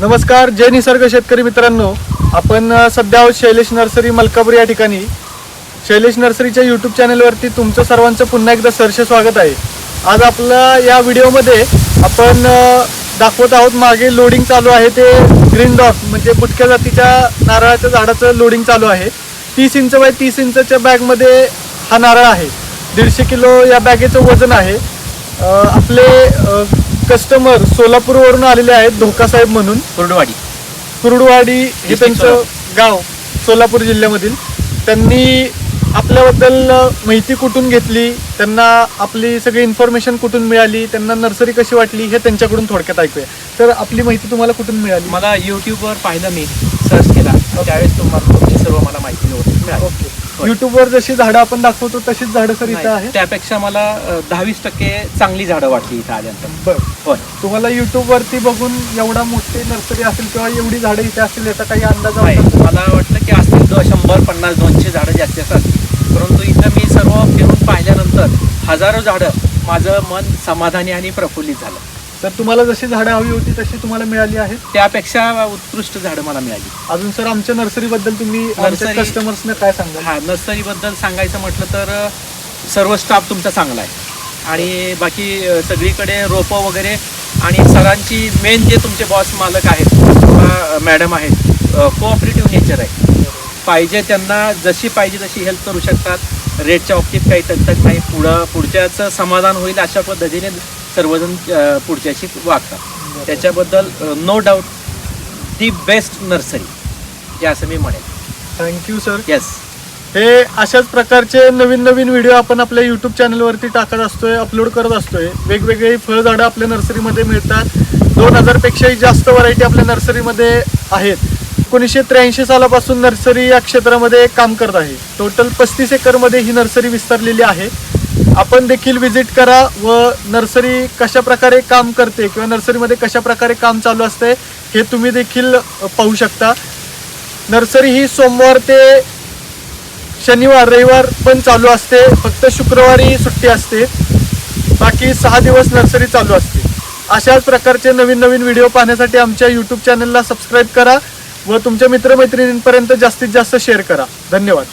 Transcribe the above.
नमस्कार जय निसर्ग शेतकरी मित्रांनो. आपण सध्या आहोत शैलेश नर्सरी मलकापूर या ठिकाणी. शैलेश नर्सरीच्या यूट्यूब चॅनलवरती तुमचं सर्वांचं पुन्हा एकदा सरसे स्वागत आहे. आज आपला या व्हिडिओमध्ये आपण दाखवत आहोत मागे लोडिंग चालू आहे ते ग्रीन डॉक म्हणजे बुटक्या जातीच्या नारळाच्या झाडाचं लोडिंग चालू आहे. तीस इंच बाय तीस इंचच्या बॅगमध्ये हा नारळ आहे. दीडशे किलो या बॅगेचं वजन आहे. आपले कस्टमर सोलापूरवरून आलेले आहेत धोकासाहेब म्हणून. कुर्डवाडी. कुरुडवाडी हे District त्यांचं गाव सोलापूर जिल्ह्यामधील. त्यांनी आपल्याबद्दल माहिती कुठून घेतली? त्यांना आपली सगळी इन्फॉर्मेशन कुठून मिळाली? त्यांना नर्सरी कशी वाटली? हे त्यांच्याकडून थोडक्यात ऐकूया. तर आपली माहिती तुम्हाला कुठून मिळाली? मला युट्यूबवर पाहिलं मी सर्च केला. त्यावेळेस तुम्हाला तुमची सर्व मला माहिती होती मिळाली. युट्यूबवर जशी झाडं आपण दाखवतो तशीच झाडं सर इथं आहे त्यापेक्षा मला दहावीस टक्के चांगली झाडं वाटली इथं आल्यानंतर. बरं. होय. तुम्हाला युट्यूब वरती बघून एवढा मोठी नर्सरी असेल किंवा एवढी झाडं इथे असतील याचा काही अंदाज होता? मला वाटलं की असतील दो शंभर पन्नास दोनशे झाडं जास्तीत जास्त असतील परंतु इथं मी सर्व फिरून पाहिल्यानंतर हजारो झाडं माझं मन समाधानी आणि प्रफुल्लित झालं. तर तुम्हाला जशी झाडं हवी होती तशी तुम्हाला मिळाली आहेत त्यापेक्षा उत्कृष्ट झाडं मला मिळाली. अजून सर आमच्या नर्सरीबद्दल तुम्ही आमच्या कस्टमर्सने काय सांगाल? हा नर्सरीबद्दल सांगायचं म्हटलं तर अ, सर्व स्टाफ तुमचा चांगला आहे. आणि बाकी अ, सगळीकडे रोपं वगैरे आणि सरांची मेन जे तुमचे बॉस मालक आहेत किंवा मॅडम आहेत कोऑपरेटिव्ह नेचर आहे. पाहिजे त्यांना जशी पाहिजे तशी हेल्प करू शकतात. रेटच्या बाबतीत काही तकतक नाही. पुढं पुढच्याचं समाधान होईल अशा पद्धतीने सर्वजण पुढच्याशी वागतात. त्याच्याबद्दल no doubt the best nursery हे असं मी म्हणेन. थँक्यू सर येस हे अशाच प्रकारचे नवीन नवीन व्हिडिओ आपण आपल्या युट्यूब चॅनलवरती टाकत असतोय अपलोड करत असतोय. वेगवेगळी फळझाडं आपल्या नर्सरीमध्ये मिळतात. दोन हजारपेक्षाही जास्त व्हरायटी आपल्या नर्सरीमध्ये आहेत. एकोणीसशे त्र्याऐंशी सालापासून नर्सरी या क्षेत्रामध्ये काम करत आहे. टोटल पस्तीस एकरमध्ये ही नर्सरी विस्तारलेली आहे. आपण देखील व्हिजिट करा व नर्सरी कशा प्रकारे काम करते किंवा नर्सरीमध्ये कशा प्रकारे काम चालू असते हे तुम्ही देखील पाहू शकता. नर्सरी ही सोमवार ते शनिवार रविवार पण चालू असते. फक्त शुक्रवारी सुट्टी असते. बाकी सहा दिवस नर्सरी चालू असते. अशाच प्रकारचे नवीन नवीन व्हिडिओ पाहण्यासाठी आमच्या यूट्यूब चॅनलला सबस्क्राईब करा व तुमच्या मित्रमैत्रिणींपर्यंत जास्तीत जास्त शेअर करा. धन्यवाद.